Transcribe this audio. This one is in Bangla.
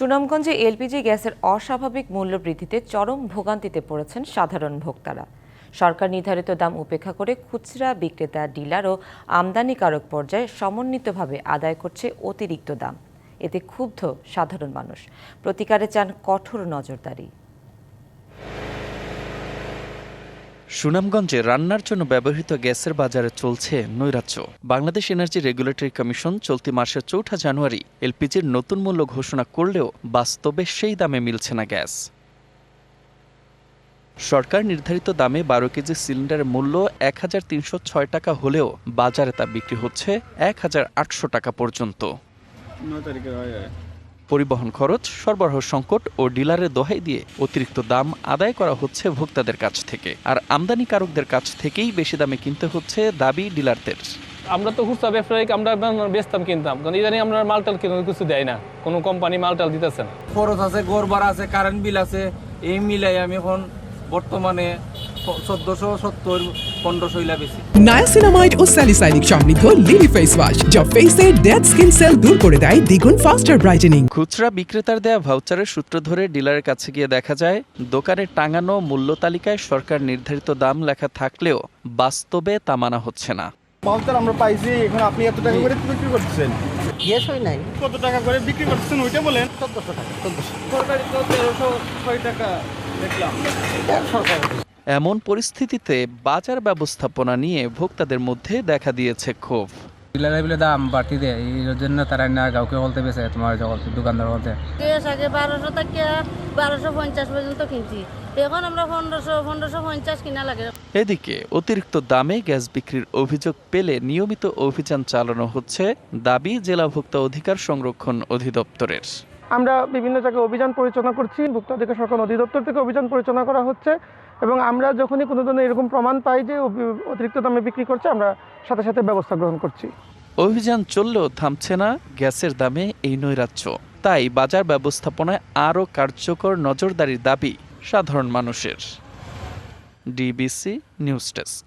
সুনামগঞ্জে এলপিজি গ্যাসের অস্বাভাবিক মূল্য বৃদ্ধিতে চরম ভোগান্তিতে পড়েছেন সাধারণ ভোক্তারা। সরকার নির্ধারিত দাম উপেক্ষা করে খুচরা বিক্রেতা, ডিলার ও আমদানিকারক পর্যায়ে সমন্বিতভাবে আদায় করছে অতিরিক্ত দাম। এতে ক্ষুব্ধ সাধারণ মানুষ। প্রতিকারে চান কঠোর নজরদারি। সুনামগঞ্জে রান্নার জন্য ব্যবহৃত গ্যাসের বাজারে চলছে নৈরাজ্য। বাংলাদেশ এনার্জি রেগুলেটরি কমিশন চলতি মাসের চৌঠা জানুয়ারি এলপিজির নতুন মূল্য ঘোষণা করলেও বাস্তবে সেই দামে মিলছে না গ্যাস। সরকার নির্ধারিত দামে বারো কেজি সিলিন্ডারের মূল্য এক হাজার তিনশো ছয় টাকা হলেও বাজারে তা বিক্রি হচ্ছে এক হাজার আটশো টাকা পর্যন্ত। পরিবহন খরচ সরবরাহ সংকট ও ডিলারের দোহাই দিয়ে অতিরিক্ত দাম আদায় করা হচ্ছে ভোক্তাদের কাছ থেকে। আর আমদানিকারকদের কাছ থেকেই বেশি দামে কিনতে হচ্ছে দাবি ডিলারদের। আমরা তো খুচরা ব্যবসায়িক আমরা বেচতাম কিনতাম। কারণ ইদানিং আমরা মালটাল কিনে কিছু দেয় না। কোনো কোম্পানি মালটাল দিতেছে না। খরচ আছে ভাড়া আছে কারেন্ট বিল আছে এই মিলাই আমি এখন বর্তমানে চোদ্দশো সত্তর পনেরোশো ইলা বেশি। নায়াসিনামাইড ও স্যালিসাইনিক সমৃদ্ধ লিলি ফেস ওয়াশ যা ফেসের ডেড স্কিন সেল দূর করে দেয় দ্বিগুণ ফাস্টার ব্রাইটেনিং খুচরা বিক্রেতার দেয়া ভাউচারের সূত্র ধরে ডিলারের কাছে গিয়ে দেখা যায় দোকানে টাঙানো মূল্য তালিকায় সরকার নির্ধারিত দাম লেখা থাকলেও বাস্তবে তা মানা হচ্ছে না। বাউচার আমরা পাইছি এখন আপনি এত টাকা করে বিক্রি করতেছেন? গ্যাস হয় নাই। কত টাকা করে বিক্রি করতেছেন ওইটা বলেন। চোদ্দশো টাকা। চোদ্দশো। সরকারি তো তেরোশো ছয় টাকা দেখলাম। সরকার। এমন পরিস্থিতিতে বাজার ব্যবস্থাপনা নিয়ে ভোক্তাদের মধ্যে দেখা দিয়েছে ক্ষোভ। বিলে দাম বাড়তি দেয় এই জন্য তারা না কাউকে বলতে তোমার দোকানদার বলতে। আগে বারোশো থেকে বারোশো পঞ্চাশ পর্যন্ত কিনছি। এখন আমরা পনেরোশো পনেরোশো পঞ্চাশ কিনা লাগে। এদিকে অতিরিক্ত দামে গ্যাস বিক্রির অভিযোগ পেলে নিয়মিত অভিযান চালানো হচ্ছে দাবি জেলা ভোক্তা অধিকার সংরক্ষণ অধিদপ্তরের। আমরা বিভিন্ন জায়গায় অভিযান পরিচালনা করছি। ভোক্তা অধিকার সংরক্ষণ অধিদপ্তর থেকে অভিযান পরিচালনা করা হচ্ছে এবং আমরা যখনই কোনো ধরনের এরকম প্রমাণ পাই যে অতিরিক্ত দামে বিক্রি করছে, আমরা সাথে সাথে ব্যবস্থা গ্রহণ করছি। অভিযান চললেও থামছে না গ্যাসের দামে এই নৈরাজ্য। তাই বাজার ব্যবস্থাপনায় আরও কার্যকর নজরদারির দাবি সাধারণ মানুষের। DBC news desk.